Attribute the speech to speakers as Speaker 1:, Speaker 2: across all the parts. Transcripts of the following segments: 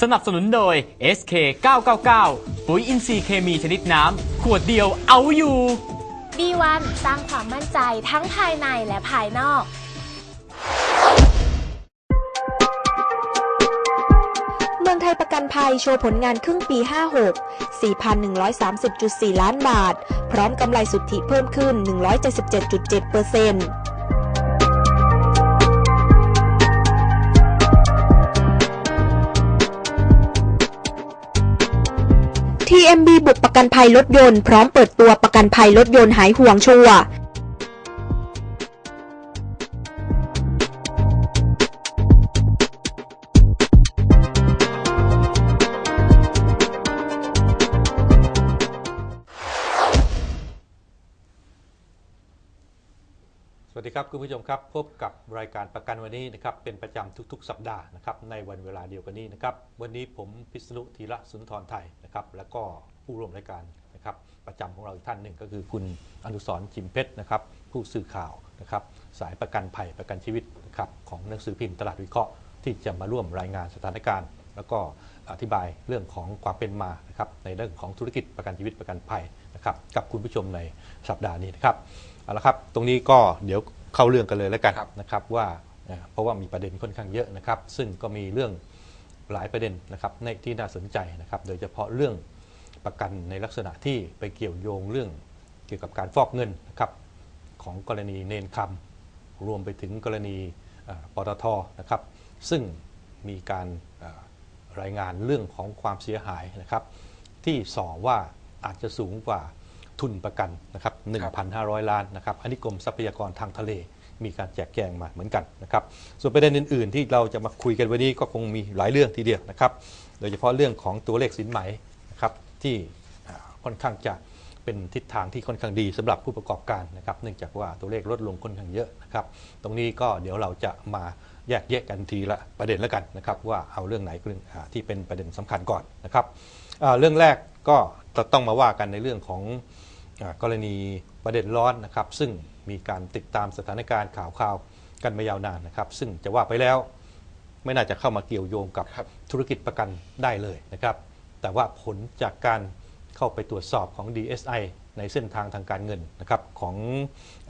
Speaker 1: สนับสนุนโดย SK 999 ปุ๋ยอินทรีย์เคมีชนิดน้ำ ขวดเดียวเอาอยู่
Speaker 2: B1 สร้างความมั่นใจทั้งภายในและภายนอก
Speaker 3: เมืองไทยประกันภัยโชว์ผลงานครึ่งปี 56 4,130.4 ล้านบาท พร้อมกำไรสุทธิเพิ่มขึ้น 177.7%เปอร์เซ็นต์ TMB บุกประกันภัยรถยนต์พร้อมเปิดตัวประกันภัยรถยนต์หายห่วงชัว
Speaker 4: สวัสดีครับ คุณผู้ชมครับพบกับรายการประกันวันนี้นะครับเป็นประจำทุกๆ สัปดาห์นะครับในวันเวลาเดียวกันนี้นะครับวันนี้ผมพิษณุธีระสุนทรไทยนะครับแล้วก็ผู้ร่วมรายการนะครับประจำของเราอีกท่านหนึ่งก็คือคุณอนุสรณ์จิมเพชรนะครับผู้สื่อข่าวนะครับสายประกันภัยประกันชีวิตนะครับของหนังสือพิมพ์ตลาดวิเคราะห์ที่จะมาร่วมรายงานสถานการณ์ แล้วก็อธิบายเรื่องของความเป็นมานะครับในเรื่องของธุรกิจประกันชีวิตประกันภัย นะครับกับคุณผู้ชมในสัปดาห์นี้นะครับเอาละครับตรงนี้ก็เดี๋ยวเข้าเรื่องกันเลยแล้วกันนะครับว่าเอ่อเพราะว่ามีประเด็นค่อนข้างเยอะนะครับ ซึ่งก็มีเรื่องหลายประเด็นนะครับในที่น่าสนใจนะครับโดยเฉพาะเรื่องประกันในลักษณะที่ไปเกี่ยวโยงเรื่องเกี่ยวกับการฟอกเงินนะครับของกรณีเนนคำรวมไปถึงกรณีเอ่อปตทนะครับซึ่งมีการเอ่อรายงานเรื่องของความเสียหายนะครับ ที่ส่อว่า อาจจะสูงกว่าทุนประกันนะครับ 1,500 ล้านนะครับ อันนี้กรมทรัพยากรทางทะเลมีการแจกแจงมาเหมือนกันนะครับ ส่วนประเด็นอื่น ๆ ที่เราจะมาคุยกันวันนี้ก็คงมีหลายเรื่องทีเดียวนะครับ โดยเฉพาะเรื่องของตัวเลขสินไหมนะครับที่อ่าค่อนข้างจะเป็นทิศทางที่ค่อนข้างดีสำหรับผู้ประกอบการนะครับ เนื่องจากว่าตัวเลขลดลงค่อนข้างเยอะนะครับ ตรงนี้ก็เดี๋ยวเราจะมาแยกแยะกันทีละประเด็นแล้วกันนะครับ ว่าเอาเรื่องไหนเรื่องอ่าที่เป็นประเด็นสำคัญก่อนนะครับอ่าเรื่องแรกก็จะ ต้องมาว่ากันในเรื่องของอากรณีประเด็นร้อนนะครับ ซึ่งมีการติดตามสถานการณ์ข่าวข่าวๆกันมายาวนานนะครับ ซึ่งจะว่าไปแล้วไม่น่าจะเข้ามาเกี่ยวโยงกับธุรกิจประกันได้เลยนะครับ แต่ว่าผลจากการเข้าไปตรวจสอบของ DSI ในเส้นทางทางการเงินนะครับของ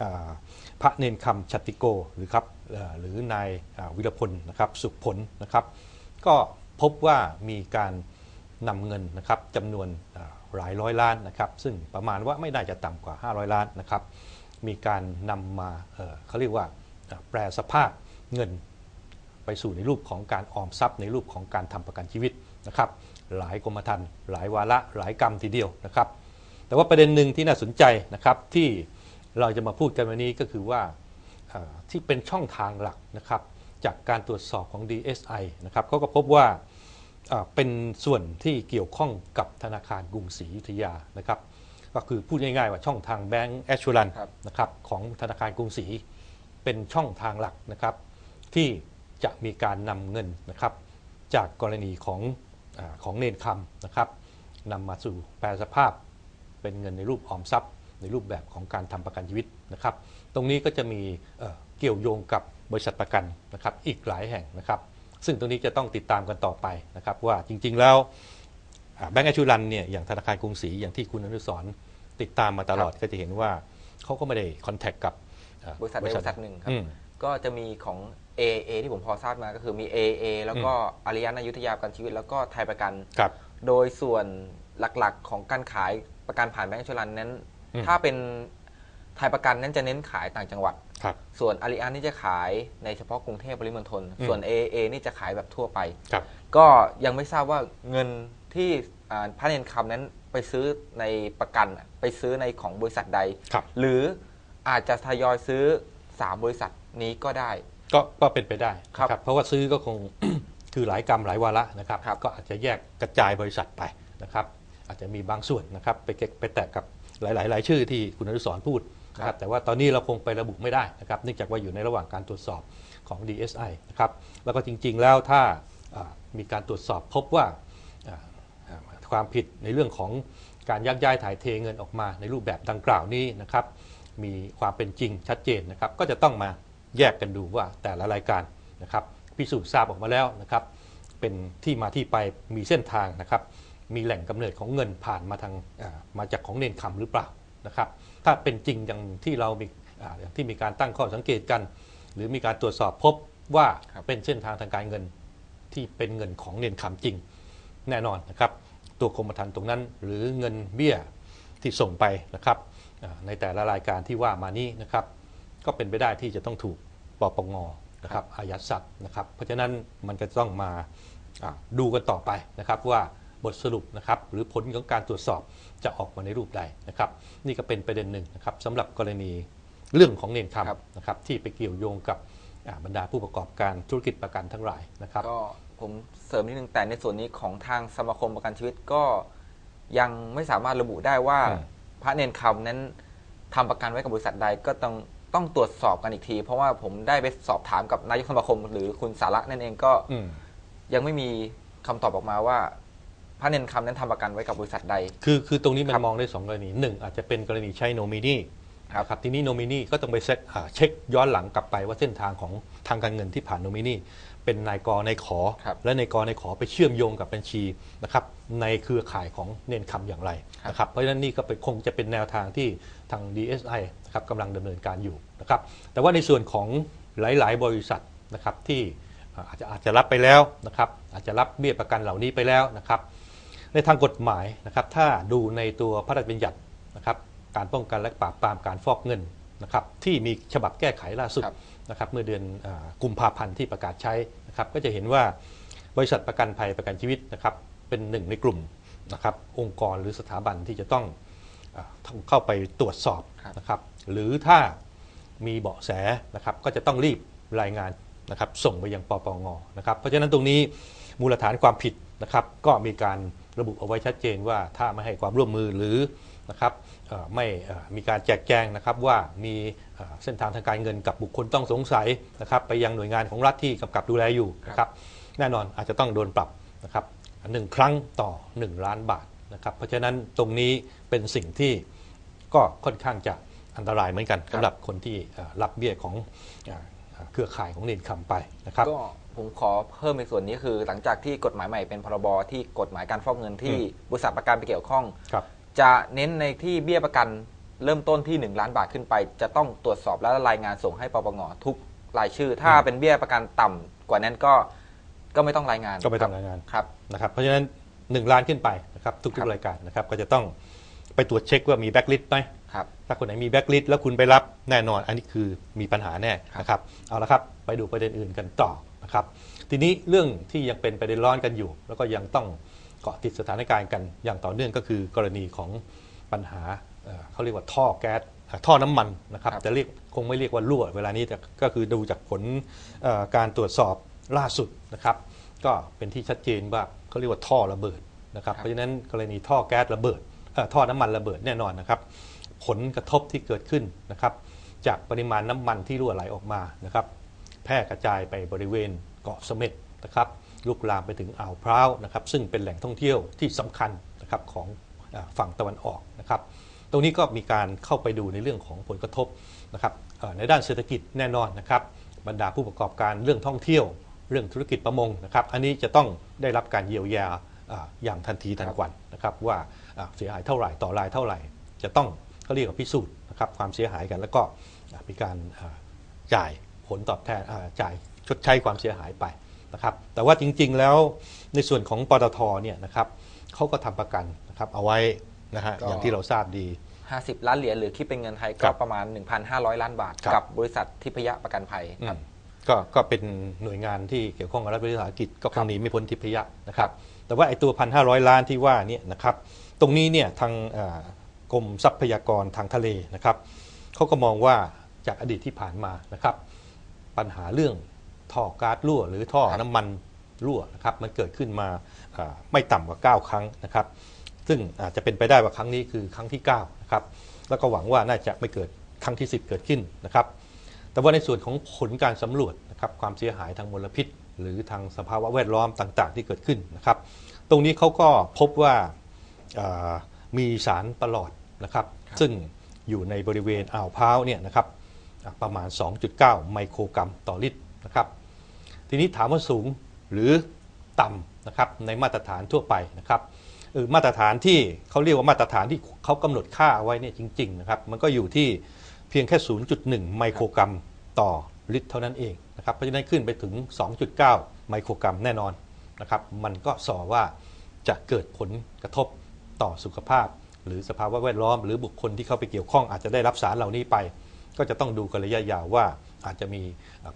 Speaker 4: อาพระเนนคำชัตติโกหรือครับเอ่อหรือนายอ่าวิรพลนะครับสุขผลนะครับ ก็พบว่ามีการนำเงินนะครับจำนวนอ่า หลายร้อยล้านนะครับซึ่งประมาณว่าไม่น่าจะต่ำกว่า 500 ล้านนะครับมีการนำมาเเขาเรียกว่าแปลสภาพเงินไปสู่ในรูปของการออมทรัพย์ ในรูปของการทำประกันชีวิตนะครับหลายกรมธรรม์หลายวาระหลายกรรมทีเดียวนะครับแต่ว่าประเด็นหนึ่งที่น่าสนใจนะครับที่เราจะมาพูดกันวันนี้ก็คือว่าที่เป็นช่องทางหลักนะครับจากการตรวจสอบของ DSI นะครับเขาก็พบว่า เอ่อเป็นส่วนที่เกี่ยวข้องกับธนาคารกรุงศรีอยุธยานะครับ ก็คือพูดง่ายๆว่าช่องทางแบงก์แอชชูรันนะครับของธนาคารกรุงศรีเป็นช่องทางหลักนะครับ ที่จะมีการนำเงินนะครับ จากกรณีของอาของเนนคำนะครับนำมาสู่แปลสภาพ เป็นเงินในรูปออมทรัพย์ ในรูปแบบของการทำประกันชีวิตนะครับ ตรงนี้ก็จะมีเอ่อเกี่ยวโยงกับบริษัทประกันนะครับ อีกหลายแห่งนะครับ ซึ่งตรงนี้จะต้องติดตามกันต่อไปนะครับว่าจริงๆแล้วแบงก์แอชูรันเนี่ยอย่างธนาคารกรุงศรีอย่างที่คุณอนุสรณ์ติดตามมาตลอดก็จะเห็นว่าเขาก็ไม่ได้คอนแทคกับเอ่อบ
Speaker 5: ริษัทใดบริษัทหนึ่งครับ
Speaker 4: อืม
Speaker 5: ก็จะมีของ AA ที่ผมพอทราบมาก็คือมี AA แล้วก็อาริยนายุทธยาประกันชีวิต แล้วก็ไทยประกัน
Speaker 4: ครับ
Speaker 5: โดยส่วนหลักๆของการขายประกันผ่านแบงก์ชลันนั้น
Speaker 4: อืม
Speaker 5: ถ้าเป็น ไทยประกันนั้นจะเน้นขายต่างจังหวัด
Speaker 4: ครับ
Speaker 5: ส่วนอาริยนนี่จะขายในเฉพาะกรุงเทพปริมณฑล
Speaker 4: อืม
Speaker 5: ส่วน AA นี่จะขายแบบทั่วไป
Speaker 4: ครับ
Speaker 5: ก็ยังไม่ทราบว่าเงินที่อ่าพระเนนคำนั้นไปซื้อในประกันอะไปซื้อในของบริษัทใด
Speaker 4: ครับ
Speaker 5: หรืออาจจะทยอยซื้อ 3 บริษัทนี้ก็ได้
Speaker 4: ก็ก็เป็นไปได้
Speaker 5: ครับ
Speaker 4: นะเพราะว่าซื้อก็คง คือหลายกรรมหลายวาระนะครับ
Speaker 5: ครับ
Speaker 4: ก็อาจจะแยกกระจายบริษัทไปนะครับ อาจจะมีบางส่วนนะครับ ไปเก็บไปแตกกับหลายๆรายชื่อที่คุณอนุสรณ์พูด นะครับแต่ว่าตอนนี้เราคงไประบุไม่ได้นะครับเนื่องจากว่าอยู่ในระหว่างการตรวจสอบของ DSI นะครับแล้วก็จริงๆแล้วถ้ามีการตรวจสอบพบว่าความผิดในเรื่องของการยักย้ายถ่ายเทเงินออกมาในรูปแบบดังกล่าวนี้นะครับมีความเป็นจริงชัดเจนนะครับก็จะต้องมาแยกกันดูว่าแต่ละรายการนะครับพิสูจน์ทราบออกมาแล้วนะครับเป็นที่มาที่ไปมีเส้นทางนะครับมีแหล่งกำเนิดของเงินผ่านมาทางมาจากของเนนคำหรือเปล่า นะครับ ถ้าเป็นจริงอย่างที่เรามีอ่าอย่างที่มีการตั้งข้อสังเกตกัน หรือมีการตรวจสอบพบว่า
Speaker 5: ครับ
Speaker 4: เป็นเส้นทางทางการเงินที่เป็นเงินของเนนคำจริงแน่นอนนะครับ ตัวกรมธรรม์ตรงนั้น หรือเงินเบี้ยที่ส่งไปนะครับอ่าในแต่ละรายการที่ว่ามานี้นะครับ ก็เป็นไปได้ที่จะต้องถูกปปงนะครับอายัดทรัพย์นะครับ เพราะฉะนั้นมันก็ต้องมาอ่าดูกันต่อไปนะครับว่า บทสรุปนะครับหรือผลของการตรวจสอบจะออกมาในรูปใดนะครับ นี่ก็เป็นประเด็นหนึ่งนะครับสำหรับกรณีเรื่องของเนน
Speaker 5: ครับ
Speaker 4: คำนะครับที่ไปเกี่ยวโยงกับอ่าบรรดาผู้ประกอบการธุรกิจประกันทั้งหลายนะครับ
Speaker 5: ก็ผมเสริมนิดนึงแต่ในส่วนนี้ของทางสมาคมประกันชีวิตก็ยังไม่สามารถระบุได้ว่า
Speaker 4: อืม
Speaker 5: พระเนนคำนั้นทำประกันไว้กับบริษัทใดก็ต้องต้องตรวจสอบกันอีกที เพราะว่าผมได้ไปสอบถามกับนายกสมาคม หรือคุณสาระนั่นเองก็
Speaker 4: อืม
Speaker 5: ยังไม่มีคำตอบออกมาว่า พระเนนคำนั้นทำประกันไว้กับบริษัทใด
Speaker 4: คือคือตรงนี้มั
Speaker 5: ครั
Speaker 4: น
Speaker 5: บ
Speaker 4: มองได้สองกรณีหนึ่งอาจจะเป็นกรณีใช้โนมินี
Speaker 5: ครับ
Speaker 4: ครับทีนี้โนมินีก็ต้องไปเช็คอ่าเช็คย้อนหลังกลับไปว่าเส้นทางของทางการเงินที่ผ่านโนมินีเป็นนายกนายขอ
Speaker 5: ครับ
Speaker 4: และนายกนายขอไปเชื่อมโยงกับบัญชีนะครับในเครือข่ายของเนนคำอย่างไรนะครับเพราะฉะนั้นนี่ก็เป็นคงจะเป็นแนวทางที่ทาง DSI นะครับกำลังดำเนินการอยู่นะครับแต่ว่าในส่วนของหลาย ๆ บริษัทนะครับที่อ่าอาจจะอาจจะรับไปแล้วนะครับอาจจะรับเบี้ยประกันเหล่านี้ไปแล้วนะครับ ในทางกฎหมายนะครับถ้าดูในตัวพระราชบัญญัตินะครับการป้องกันและปราบปรามการฟอกเงินนะครับที่มีฉบับแก้ไขล่าสุด
Speaker 5: ครับ
Speaker 4: นะครับเมื่อเดือนอากุมภาพันธ์ที่ประกาศใช้นะครับก็จะเห็นว่าบริษัทประกันภัยประกันชีวิตนะครับเป็นหนึ่งในกลุ่มนะครับองค์กรหรือสถาบันที่จะต้องอาต้องเข้าไปตรวจสอบ
Speaker 5: ครับ
Speaker 4: นะครับหรือถ้ามีเบาะแสนะครับก็จะต้องรีบรายงานนะครับส่งไปยังปปงนะครับเพราะฉะนั้นตรงนี้มูลฐานความผิดนะครับก็มีการ ระบุเอาไว้ชัดเจนว่าถ้าไม่ให้ความร่วมมือหรือนะครับไม่มีการแจกแจงนะครับว่ามีเส้นทางทางการเงินกับบุคคลต้องสงสัยนะครับไปยังหน่วยงานของรัฐที่กำกับดูแลอยู่นะครับแน่นอนอาจจะต้องโดนปรับนะครับหนึ่งครั้งต่อ 1 ล้านบาทนะครับเพราะฉะนั้นตรงนี้เป็นสิ่งที่ก็ค่อนข้างจะอันตรายเหมือนกันสำหรับคนที่รับเบี้ยของ เอ่อเครือข่ายของเนนคำไปนะครับ
Speaker 5: ก็ผมขอเพิ่มในส่วนนี้คือ หลังจากที่กฎหมายใหม่เป็นพรบที่กฎหมายการฟอกเงินที่
Speaker 4: อืม
Speaker 5: บริษัทประกันไปเกี่ยวข้อง
Speaker 4: ครับ
Speaker 5: จะเน้นในที่เบี้ยประกันเริ่มต้นที่ 1 ล้านบาทขึ้นไป จะต้องตรวจสอบและรายงานส่งให้ปปงทุกรายชื่อ ถ้า
Speaker 4: อืม
Speaker 5: เป็นเบี้ยประกันต่ำกว่านั้นก็ก็ไม่ต้องรายงาน
Speaker 4: ก็ไม่ต้องรายงาน
Speaker 5: ครับ
Speaker 4: นะครับเพราะฉะนั้น 1 ล้านขึ้นไปนะครับ
Speaker 5: ค
Speaker 4: ทุ
Speaker 5: รั
Speaker 4: ก
Speaker 5: บ
Speaker 4: ๆรายการนะครับก็จะต้องไปตรวจเช็คว่ามีแบ็กลิสต์ไหม
Speaker 5: ครับ
Speaker 4: ถ้าคนไหนมีแบ็กลิสต์แล้วคุณไปรับแน่นอน อันนี้คือมีปัญหาแน่
Speaker 5: ครับ
Speaker 4: นะครับเอาละครับไปดูประเด็นอื่นกันต่อนะครับทีนี้เรื่องที่ยังเป็นประเด็นร้อนกันอยู่ แล้วก็ยังต้องเกาะติดสถานการณ์กันอย่างต่อเนื่องก็คือกรณีของปัญหาเอ่อเขาเรียกว่าท่อแก๊สเอ่อท่อน้ำมันนะครับ
Speaker 5: ครับ
Speaker 4: จะเรียกคงไม่เรียกว่ารั่วเวลานี้แต่ก็คือดูจากผลเอ่อการตรวจสอบล่าสุดนะครับ ก็เป็นที่ชัดเจนว่าเขาเรียกว่าท่อระเบิดนะครับ
Speaker 5: ครับ
Speaker 4: เพราะฉะนั้นกรณีท่อแก๊สระเบิดเอ่อท่อน้ำมันระเบิดแน่นอนนะครับ ผลกระทบที่เกิดขึ้นนะครับ จากปริมาณน้ำมันที่รั่วไหลออกมานะครับ แพร่กระจายไปบริเวณเกาะเสม็ดนะครับลุกลามไปถึงอ่าวพร้าวนะครับ ซึ่งเป็นแหล่งท่องเที่ยวที่สำคัญนะครับของฝั่งตะวันออกนะครับ ตรงนี้ก็มีการเข้าไปดูในเรื่องของผลกระทบนะครับในด้านเศรษฐกิจแน่นอนนะครับ บรรดาผู้ประกอบการเรื่องท่องเที่ยว เรื่องธุรกิจประมงนะครับ อันนี้จะต้องได้รับการเยียวยาอย่างทันทีทันควันนะครับ ว่าอ่าเสียหายเท่าไหร่ต่อรายเท่าไหร่ จะต้อง เขาเรียกว่าพิสูจน์นะครับความเสียหายกันแล้วก็อ่ามีการอ่าจ่ายผลตอบแทนอ่าจ่ายชดใช้ความเสียหายไปนะครับแต่ว่าจริงๆแล้วในส่วนของปตทเนี่ยนะครับเขาก็ทำประกันนะครับเอาไว้นะฮะ
Speaker 5: ก็
Speaker 4: อย่างที่เราทราบดี
Speaker 5: 50 ล้านเหรียญหรือคิดเป็นเงินไทย
Speaker 4: ครั
Speaker 5: ก็
Speaker 4: บ
Speaker 5: ประมาณ 1,500 ล้านบาท
Speaker 4: ครับ
Speaker 5: กับบริษัททิพยประกันภัยครับ
Speaker 4: อืมก็ก็เป็นหน่วยงานที่เกี่ยวข้องกับรัฐวิสาหกิจก็คงหนีไม่พ้นทิพยะนะครับ แต่ว่าไอ้ตัวพันห้าร้อยล้านที่ว่าเนี่ยนะครับ ตรงนี้เนี่ยทางอ่า กรมทรัพยากรทางทะเลนะครับเขาก็มองว่าจากอดีตที่ผ่านมานะครับ ปัญหาเรื่องท่อก๊าซรั่ว หรือท่อน้ำมันรั่วนะครับมันเกิดขึ้นมาไม่ต่ำกว่า 9 ครั้งนะครับ ซึ่งอาจจะเป็นไปได้ว่าครั้งนี้คือครั้งที่9นะครับแล้วก็หวังว่าน่าจะไม่เกิดครั้งที่ 10 เกิดขึ้นนะครับ แต่ว่าในส่วนของผลการสำรวจนะครับความเสียหายทางมลพิษ หรือทางสภาวะแวดล้อมต่างๆ ที่เกิดขึ้นนะครับ ตรงนี้เขาก็พบว่ามีสารประหลอด นะครับ ซึ่งอยู่ในบริเวณอ่าวพร้าวเนี่ยนะครับอะประมาณ 2.9 ไมโครกรัมต่อลิตรนะครับ ทีนี้ถามว่าสูงหรือต่ำนะครับในมาตรฐานทั่วไปนะครับเออมาตรฐานที่เขาเรียกว่ามาตรฐานที่เขากำหนดค่าเอาไว้เนี่ยจริงๆนะครับมันก็อยู่ที่เพียงแค่ 0.1 ไมโครกรัมต่อลิตรเท่านั้นเองนะครับเพราะฉะนั้นขึ้นไปถึง 2.9 ไมโครกรัมแน่นอนนะครับมันก็สอว่าจะเกิดผลกระทบต่อสุขภาพ หรือสภาวะแวดล้อม หรือบุคคลที่เข้าไปเกี่ยวข้องอาจจะได้รับสารเหล่านี้ไป ก็จะต้องดูกันระยะยาวว่าอาจจะมี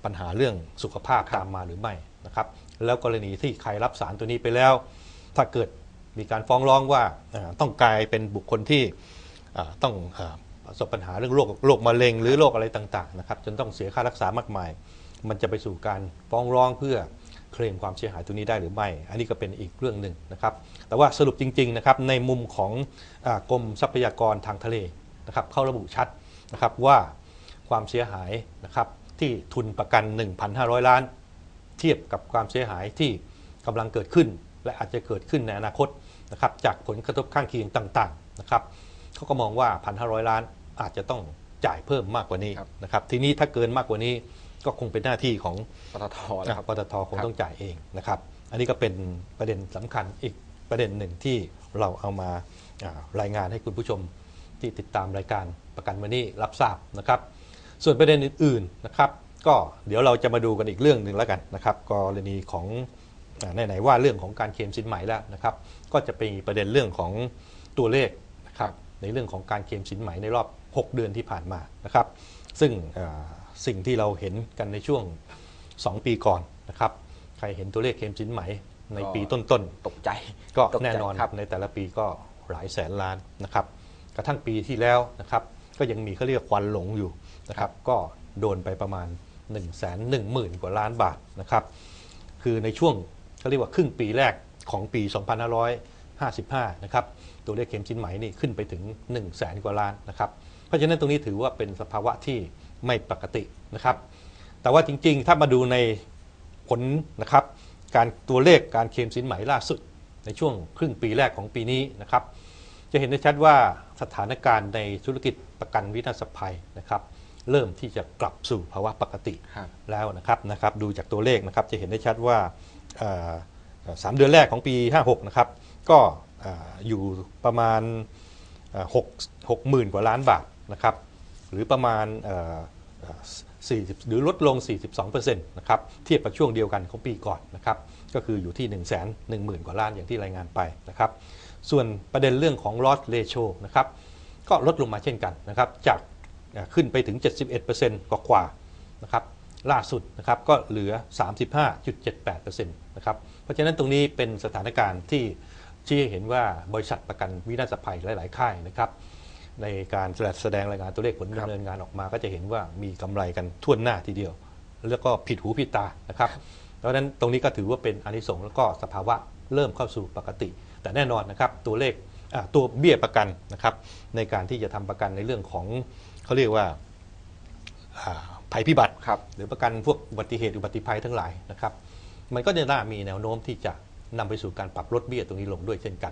Speaker 4: ปัญหาเรื่องสุขภาพตามมาหรือไม่นะครับแล้วกรณีที่ใครรับสารตัวนี้ไปแล้ว ถ้าเกิดมีการฟ้องร้องว่าต้องกลายเป็นบุคคลที่ต้องประสบปัญหาเรื่องโรคโรคมะเร็งหรือโรคอะไรต่างๆนะครับจนต้องเสียค่ารักษามากมาย มันจะไปสู่การฟ้องร้องเพื่อ เคลมความเสียหายตัวนี้ได้หรือไม่ อันนี้ก็เป็นอีกเรื่องหนึ่งนะครับ แต่ว่าสรุปจริงๆนะครับในมุมของอกรมทรัพยากรทางทะเลนะครับเข้าระบุชัดนะครับว่าความเสียหายนะครับที่ทุนประกัน 1,500 ล้าน เทียบกับความเสียหายที่กำลังเกิดขึ้น และอาจจะเกิดขึ้นในอนาคตนะครับจากผลกระทบข้างเคียงต่างๆนะครับเขาก็มองว่า 1,500 ล้านอาจจะต้องจ่ายเพิ่มมากกว่านี้นะครับทีนี้ถ้าเกินมากกว่านี้ ก็คงเป็นหน้าที่ของ
Speaker 5: ปตทนะครับ
Speaker 4: ปตทคง
Speaker 5: ครับ
Speaker 4: ต้องจ่ายเองนะครับ อันนี้ก็เป็นประเด็นสำคัญอีกประเด็นหนึ่งที่เราเอามาอ่ารายงานให้คุณผู้ชมที่ติดตามรายการประกันวันนี้รับทราบนะครับ ส่วนประเด็นอื่นๆนะครับ ก็เดี๋ยวเราจะมาดูกันอีกเรื่องหนึ่งแล้วกันนะครับกรณีของอ่าไหนๆว่าเรื่องของการเคลมสินใหม่แล้วนะครับ ก็จะเป็นประเด็นเรื่องของตัวเลขนะครับในเรื่องของการเคลมสินใหม่ในรอบ 6 เดือนที่ผ่านมานะครับ ซึ่งอ่า สิ่งที่เราเห็นกันในช่วง 2 ปีก่อนนะครับ ใครเห็นตัวเลขเคลมสินไหมในปีต้น
Speaker 5: ตกใจ
Speaker 4: ๆก็
Speaker 5: ตกใจ
Speaker 4: แน่นอน
Speaker 5: ครับ
Speaker 4: ในแต่ละปีก็หลายแสนล้านนะครับ กระทั่งปีที่แล้วนะครับ ก็ยังมีเขาเรียกควันหลงอยู่นะครับ ก็โดนไปประมาณ 1 1 0 0 0 0 กว่าล้านบาทนะครับ คือในช่วงเขาเรียกว่าครึ่งปีแรกของปี 2555 นะครับ ตัวเลขเข็มชิ้นไหมนี่ขึ้นไปถึง 1 0 0 0 0แสนกว่าล้านนะครับ เพราะฉะนั้นตรงนี้ถือว่าเป็นสภาวะที่ ไม่ปกตินะครับ แต่ว่าจริงๆ ถ้ามาดูในผลนะครับการตัวเลขการเคลมสินไหมล่าสุด ในช่วงครึ่งปีแรกของปีนี้นะครับ จะเห็นได้ชัดว่าสถานการณ์ในธุรกิจประกันวินาศภัยนะครับ เริ่มที่จะกลับสู่ภาวะปกติ
Speaker 5: ครับ
Speaker 4: แล้วนะครับนะครับ ดูจากตัวเลขนะครับจะเห็นได้ชัดว่าเอ่อเอ่อสามเดือนแรกของปี 56 นะครับ ก็เอ่ออยู่ประมาณเอ่อหกหกหมื่นกว่าล้านบาทนะครับ หรือประมาณ40 หรือลดลง 42%นะครับเทียบกับช่วงเดียวกันของปีก่อนนะครับก็คืออยู่ที่ 1 1 0 0 0 0 กว่าล้านอย่างที่รายงานไปนะครับส่วนประเด็นเรื่องของ loss ratio นะครับก็ลดลงมาเช่นกันนะครับจากขึ้นไปถึง 71%กว่ากว่าๆนะครับล่าสุดนะครับก็เหลือ 35.78%นะครับเพราะฉะนั้นตรงนี้เป็นสถานการณ์ที่ชี้ให้เห็นว่าบริษัทประกันวินาศภัยหลาย ๆ ค่ายนะครับ ในการแสดงรายงานตัวเลขผล
Speaker 5: ครับ
Speaker 4: ดำเนินงานออกมา ก็จะเห็นว่ามีกำไรกันทั่วหน้าทีเดียว แล้วก็ผิดหูผิดตานะครับเพราะฉะนั้นตรงนี้ก็ถือว่าเป็นอานิสงส์แล้วก็สภาวะเริ่มเข้าสู่ปกติ แต่แน่นอนนะครับตัวเลขอ่าตัวเบี้ยประกันนะครับในการที่จะทำประกันในเรื่องของเขาเรียกว่าอ่าภัยพิบัติ
Speaker 5: ครับ
Speaker 4: หรือประกันพวกอุบัติเหตุอุบัติภัยทั้งหลายนะครับ มันก็จะน่ามีแนวโน้มที่จะนำไปสู่การปรับลดเบี้ยตรงนี้ลงด้วยเช่นกัน